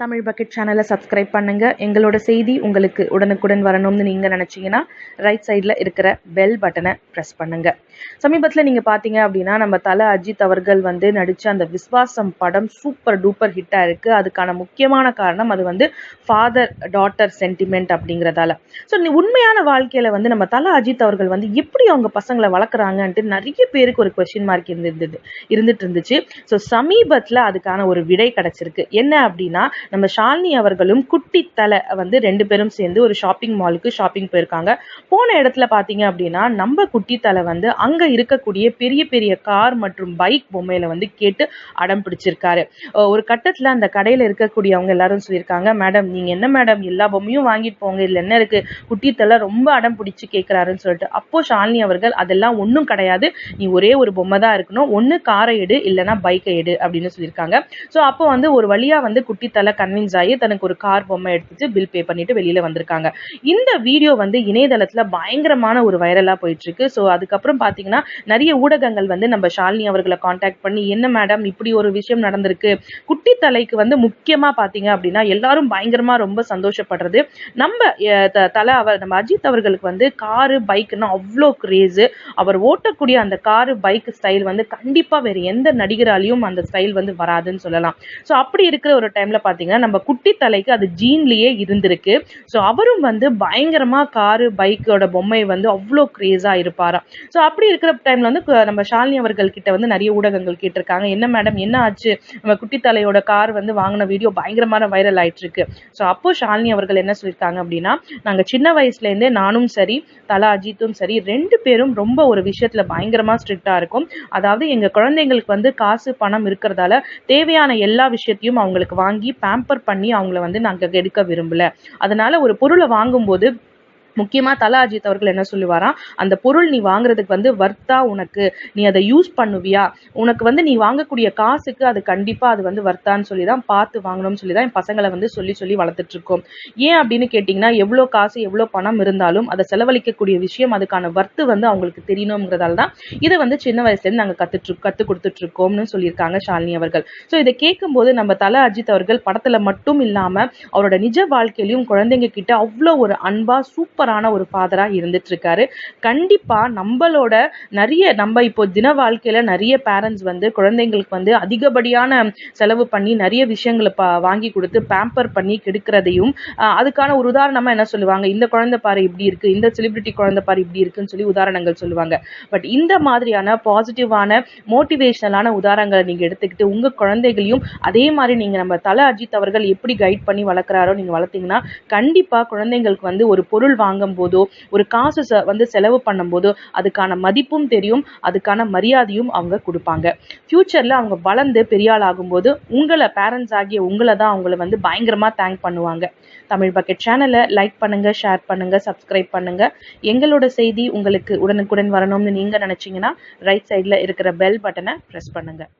Tamil bucket சேனலை subscribe பண்ணுங்க. எங்களோட செய்தி உங்களுக்கு உடனுக்குடன் வரணும்னு நீங்கள் நினச்சிங்கன்னா ரைட் சைடில் இருக்கிற பெல் பட்டனை ப்ரெஸ் பண்ணுங்கள் சமீபத்தில் நீங்கள் பார்த்தீங்க அப்படின்னா நம்ம தலை அஜித் அவர்கள் வந்து நடித்த அந்த விஸ்வாசம் படம் சூப்பர் டூப்பர் ஹிட்டாக இருக்குது அதுக்கான முக்கியமான காரணம் அது வந்து ஃபாதர் டாட்டர் சென்டிமெண்ட் அப்படிங்கிறதால ஸோ உண்மையான வாழ்க்கையில் வந்து நம்ம தலை அஜித் அவர்கள் வந்து எப்படி அவங்க பசங்களை வளர்க்குறாங்கன்ட்டு நிறைய பேருக்கு ஒரு கொஸ்டின் மார்க் இருந்திருந்தது இருந்துட்டு இருந்துச்சு. ஸோ சமீபத்தில் அதுக்கான ஒரு விடை கிடச்சிருக்கு. என்ன அப்படின்னா நம்ம ஷாலினி அவர்களும் குட்டி தலை வந்து ரெண்டு பேரும் சேர்ந்து ஒரு ஷாப்பிங் மாலுக்கு ஷாப்பிங் போயிருக்காங்க. போன இடத்துல பார்த்தீங்க அப்படின்னா நம்ம குட்டி தலை வந்து அங்கே இருக்கக்கூடிய பெரிய பெரிய கார் மற்றும் பைக் பொம்மையில வந்து கேட்டு அடம் பிடிச்சிருக்காரு. ஒரு கட்டத்தில் அந்த கடையில் இருக்கக்கூடியவங்க எல்லாரும் சொல்லியிருக்காங்க மேடம் நீங்கள் என்ன மேடம் எல்லா பொம்மையும் வாங்கிட்டு போங்க இதில் என்ன இருக்கு? குட்டி தலை ரொம்ப அடம் பிடிச்சி கேட்குறாருன்னு சொல்லிட்டு. அப்போ ஷாலினி அவர்கள் அதெல்லாம் ஒன்றும் கிடையாது. நீ ஒரே ஒரு பொம்மை தான் இருக்கணும். ஒன்று காரை எடு இல்லைன்னா பைக்கை எடு அப்படின்னு சொல்லியிருக்காங்க. ஸோ அப்போ வந்து ஒரு வழியாக வந்து குட்டி தலை கன்வின்ஸ் ஆகி தனக்கு ஒரு கார் பொம்மை எடுத்துட்டு பில் பே பண்ணிட்டு வெளியில வந்திருக்காங்க. இந்த வீடியோ வந்து இணையதளத்துல பயங்கரமான ஒரு வைரலா போயிட்டு இருக்கு ஸோ அதுக்கப்புறம் பாத்தீங்கன்னா நிறைய ஊடகங்கள் வந்து நம்ம ஷாலினி அவர்களை காண்டாக்ட் பண்ணி என்ன மேடம் இப்படி ஒரு விஷயம் நடந்திருக்கு? குட்டி தலைக்கு வந்து முக்கியமா பாத்தீங்க அப்படின்னா எல்லாரும் பயங்கரமா ரொம்ப சந்தோஷப்படுறது. நம்ம தலை அவர் நம்ம அஜித் அவர்களுக்கு வந்து காரு பைக்குன்னா அவ்வளோ கிரேஸு அவர் ஓட்டக்கூடிய அந்த காரு பைக் ஸ்டைல் வந்து கண்டிப்பா வேற எந்த நடிகராலையும் அந்த ஸ்டைல் வந்து வராதுன்னு சொல்லலாம். ஸோ அப்படி இருக்கிற ஒரு டைம்ல பாத்தீங்கன்னா நம்ம குட்டி தலைக்கு அது ஜீன்லேயே இருந்திருக்கு. ஸோ அவரும் வந்து பயங்கரமாக காரு பைக்கோட பொம்மை வந்து அவ்வளோ க்ரேஸாக இருப்பாராம். ஸோ அப்படி இருக்கிற டைமில் வந்து நம்ம ஷாலினி அவர்கள் கிட்ட வந்து நிறைய ஊடகங்கள் கேட்டிருக்காங்க. என்ன மேடம் என்ன ஆச்சு? நம்ம குட்டி தலையோட கார் வந்து வாங்கின வீடியோ பயங்கரமான வைரல் ஆயிட்டு இருக்கு ஸோ அப்போ ஷாலினி அவர்கள் என்ன சொல்லியிருக்காங்க அப்படின்னா நாங்கள் சின்ன வயசுலேருந்தே நானும் சரி தலா அஜித்தும் சரி ரெண்டு பேரும் ரொம்ப ஒரு விஷயத்தில் பயங்கரமாக ஸ்ட்ரிக்டாக இருக்கும். அதாவது எங்கள் குழந்தைங்களுக்கு வந்து காசு பணம் இருக்கிறதால தேவையான எல்லா விஷயத்தையும் அவங்களுக்கு வாங்கி பேம்பர் பண்ணி அவங்கள வந்து நாங்கள் எடுக்க விரும்பல. அதனால ஒரு பொருளை வாங்கும்போது முக்கியமா தல அஜித் அவர்கள் என்ன சொல்லுவாராம்? அந்த பொருள் நீ வாங்குறதுக்கு வந்து வர்த்தா உனக்கு. நீ அதை யூஸ் பண்ணுவியா? உனக்கு வந்து நீ வாங்கக்கூடிய காசுக்கு அது கண்டிப்பா அது வந்து வர்த்தான்னு சொல்லி தான் பார்த்து வாங்கணும்னு சொல்லி தான் என் பசங்களை வந்து சொல்லி சொல்லி வளர்த்துட்டு இருக்கோம் ஏன் அப்படின்னு கேட்டிங்கன்னா எவ்வளோ காசு எவ்வளோ பணம் இருந்தாலும் அதை செலவழிக்கக்கூடிய விஷயம் அதுக்கான வர்த்து வந்து அவங்களுக்கு தெரியணுங்கிறதால தான் இதை வந்து சின்ன வயசுலேருந்து நாங்கள் கற்றுட்டு கற்றுக் கொடுத்துட்டு இருக்கோம்னு சொல்லியிருக்காங்க ஷாலினி அவர்கள். ஸோ இதை கேட்கும்போது நம்ம தல அஜித் அவர்கள் படத்தில் மட்டும் இல்லாமல் அவரோட நிஜ வாழ்க்கையிலையும் குழந்தைங்க கிட்ட அவ்வளோ ஒரு அன்பா சூப்பரான ஒரு ஃபாதரா இருந்துட்டு இருக்காரு கண்டிப்பா நம்மளோட நிறைய நம்ம இப்போ தின வாழ்க்கையில நிறைய பேரண்ட்ஸ் வந்து குழந்தைங்களுக்கு வந்து அதிகப்படியான செலவு பண்ணி நிறைய விஷயங்களை பா வாங்கி கொடுத்து பேம்பர் பண்ணி கெடுக்கிறதையும் அதுக்கான ஒரு உதாரணமா என்ன சொல்லுவாங்க? இந்த குழந்தை பாரு இப்படி இருக்கு இந்த செலிபிரிட்டி குழந்தை பாரு இப்படி இருக்குன்னு சொல்லி உதாரணங்கள் சொல்லுவாங்க. பட் இந்த மாதிரியான பாசிட்டிவான மோட்டிவேஷனலான உதாரணங்களை நீங்க எடுத்துக்கிட்டு உங்க குழந்தைகளையும் அதே மாதிரி நீங்க நம்ம தல அஜித் அவர்கள் எப்படி கைட் பண்ணி வளர்க்குறாரோ நீங்க வளர்த்தீங்கன்னா கண்டிப்பா குழந்தைங்களுக்கு வந்து ஒரு பொருள் வாங்கும் போதோ ஒரு காசு வந்து செலவு பண்ணும்போதோ அதுக்கான மதிப்பும் தெரியும் அதுக்கான மரியாதையும் அவங்க கொடுப்பாங்க. ஃப்யூச்சரில் அவங்க வளர்ந்து பெரியாள் ஆகும்போது உங்களை பேரண்ட்ஸ் ஆகிய உங்களை தான் அவங்கள வந்து பயங்கரமாக தேங்க் பண்ணுவாங்க. தமிழ் பக்கெட் சேனலை லைக் பண்ணுங்கள் ஷேர் பண்ணுங்கள் சப்ஸ்கிரைப் பண்ணுங்கள் எங்களோட செய்தி உங்களுக்கு உடனுக்குடன் வரணும்னு நீங்கள் நினச்சிங்கன்னா ரைட் சைடில் இருக்கிற பெல் பட்டனை ப்ரெஸ் பண்ணுங்கள்